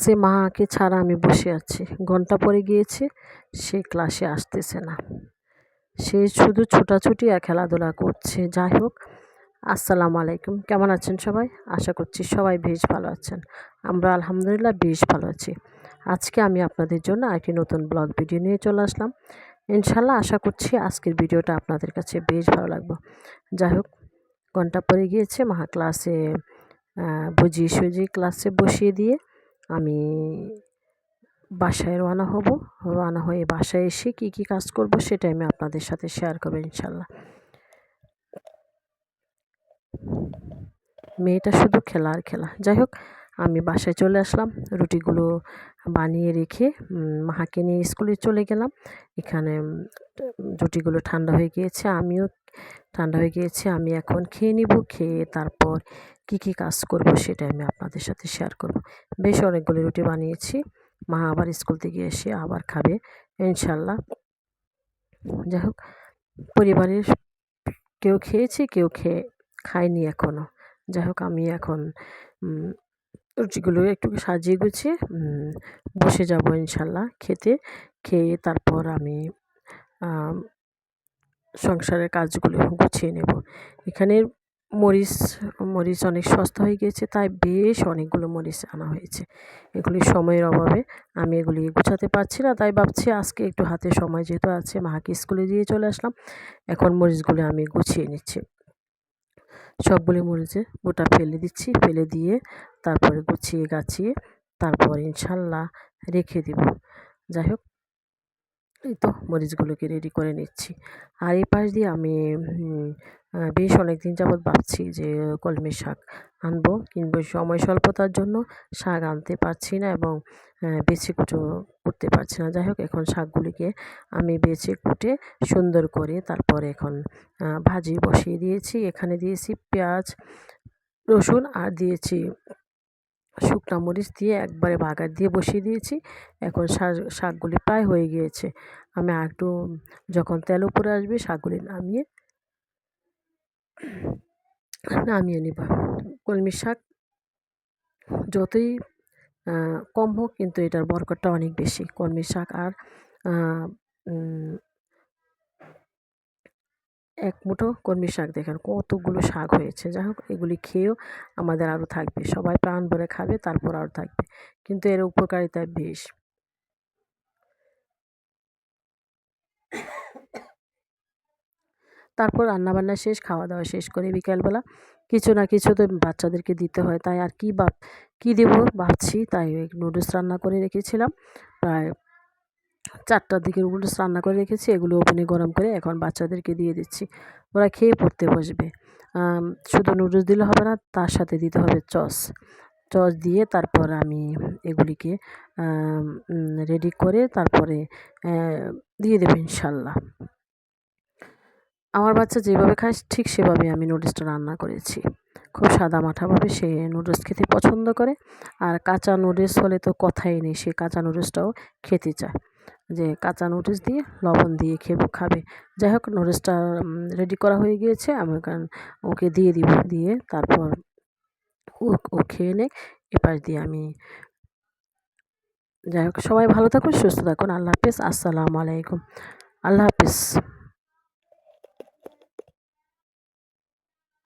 সে মাকে ছাড়া আমি বসে আছি। ঘণ্টা পরে গিয়েছে, সে ক্লাসে আসতেছে না। সে শুধু ছোটাছুটি আর খেলাধুলা করছে। যাই হোক, আসসালামু আলাইকুম। কেমন আছেন সবাই? আশা করছি সবাই বেশ ভালো আছেন। আমরা আলহামদুলিল্লাহ বেশ ভালো আছি। আজকে আমি আপনাদের জন্য একটি নতুন ব্লগ ভিডিও নিয়ে চলে আসলাম। ইনশাল্লাহ আশা করছি আজকের ভিডিওটা আপনাদের কাছে বেশ ভালো লাগবে। যাই হোক, ঘণ্টা পরে গিয়েছে মহা ক্লাসে বুঝিয়ে সুজিয়ে ক্লাসে বসিয়ে দিয়ে আমি বাসায় রওনা হব। রওনা হয়ে বাসায় এসে কি কি কাজ করব সেটা আমি আপনাদের সাথে শেয়ার করব ইনশাল্লাহ। মেয়েটা শুধু খেলা আর খেলা। যাই হোক, আমি বাসায় চলে আসলাম। রুটিগুলো বানিয়ে রেখে মাহাকে নিয়ে স্কুলে চলে গেলাম। এখানে রুটিগুলো ঠান্ডা হয়ে গিয়েছে। আমিও ঠান্ডা হয়ে গিয়েছে, আমি এখন খেয়ে নিব, খেয়ে তারপর কি কি কাজ করব সেটা আমি আপনাদের সাথে শেয়ার করব। বেশ অনেকগুলো রুটি বানিয়েছি, মা আবার স্কুল থেকে এসে আবার খাবে, ইনশাল্লাহ। যাই হোক পরিবারের কেউ খেয়েছে, কেউ খেয়ে খায়নি এখনও যাই হোক, আমি এখন রুটিগুলো একটু সাজিয়ে গুছিয়ে বসে যাব ইনশাল্লাহ খেতে। খেয়ে তারপর আমি সংসারের কাজগুলো গুছিয়ে নেব। এখানে মরিচ মরিচ অনেক সস্তা হয়ে গিয়েছে, তাই বেশ অনেকগুলো মরিচ আনা হয়েছে। এগুলি সময়ের অভাবে আমি এগুলি গুছাতে পারছি না, তাই ভাবছি আজকে একটু হাতে সময় যেহেতু আছে, মাকে স্কুলে দিয়ে চলে আসলাম। এখন মরিচগুলো আমি গুছিয়ে নিচ্ছি। সবগুলি মরিচে গোটা ফেলে দিচ্ছি, ফেলে দিয়ে তারপরে গুছিয়ে গাছিয়ে তারপর ইনশাল্লাহ রেখে দিব। যাই হোক এই তো মরিচগুলোকে রেডি করে নিচ্ছি। আর এই পাশ দিয়ে আমি বেশ অনেক দিন যাবৎ ভাবছি যে কলমি শাক আনব কিন্তু সময় স্বল্পতার জন্য শাক আনতে পারছি না এবং বেছে কুটো করতে পারছি না। যাই হোক, এখন শাকগুলিকে আমি বেছে কুটে সুন্দর করে তারপরে এখন ভাজি বসিয়ে দিয়েছি। এখানে দিয়েছি পেঁয়াজ, রসুন আর দিয়েছি শুকনো মরিচ দিয়ে একবারে বাগার দিয়ে বসিয়ে দিয়েছি। এখন শাক, শাকগুলি প্রায় হয়ে গিয়েছে। আমি একটু, যখন তেল উপরে আসবে, শাকগুলি নামিয়ে নামিয়ে নিব। কলমি শাক যতই কম হোক, কিন্তু এটার বরকতটা অনেক বেশি। কলমি শাক আর এক মুঠো কলমি শাক দেখেন, কতগুলো শাক হয়েছে। যাই হোক, এগুলি খেয়েও আমাদের আরও থাকবে। সবাই প্রাণ ভরে খাবে, তারপর আরও থাকবে। কিন্তু এর উপকারিতা বেশ। তারপর রান্নাবান্না শেষ খাওয়া দাওয়া শেষ করে বিকালবেলা কিছু না কিছু তো বাচ্চাদেরকে দিতে হয়। তাই আর কি ভাব, কী দেবো ভাবছি, তাই নুডলস রান্না করে রেখেছিলাম। প্রায় চারটার দিকে নুডলস রান্না করে রেখেছি, এগুলো ওভেনে গরম করে এখন বাচ্চাদেরকে দিয়ে দিচ্ছি। ওরা খেয়ে পড়তে বসবে। শুধু নুডলস দিলে হবে না, তার সাথে দিতে হবে চস। চস দিয়ে তারপর আমি এগুলিকে রেডি করে তারপরে দিয়ে দেবো ইনশাল্লাহ। আমার বাচ্চা যেভাবে খায়, ঠিক সেভাবে আমি নুডলসটা রান্না করেছি। খুব সাদা মাঠাভাবে সে নুডলস খেতে পছন্দ করে। আর কাঁচা নুডলস হলে তো কথাই নেই, সে কাঁচা নুডলসটাও খেতে চায়। যে কাঁচা নুডলস দিয়ে লবণ দিয়ে খেব খাবে। যাই হোক নুডলসটা রেডি করা হয়ে গিয়েছে। আমি ওকে দিয়ে দিব, দিয়ে তারপর ও ও খেয়ে নে এপাশ দিয়ে আমি যাই হোক, সবাই ভালো থাকুন, সুস্থ থাকুন। আল্লাহ হাফিজ। আসসালামু আলাইকুম। আল্লাহ হাফিজ।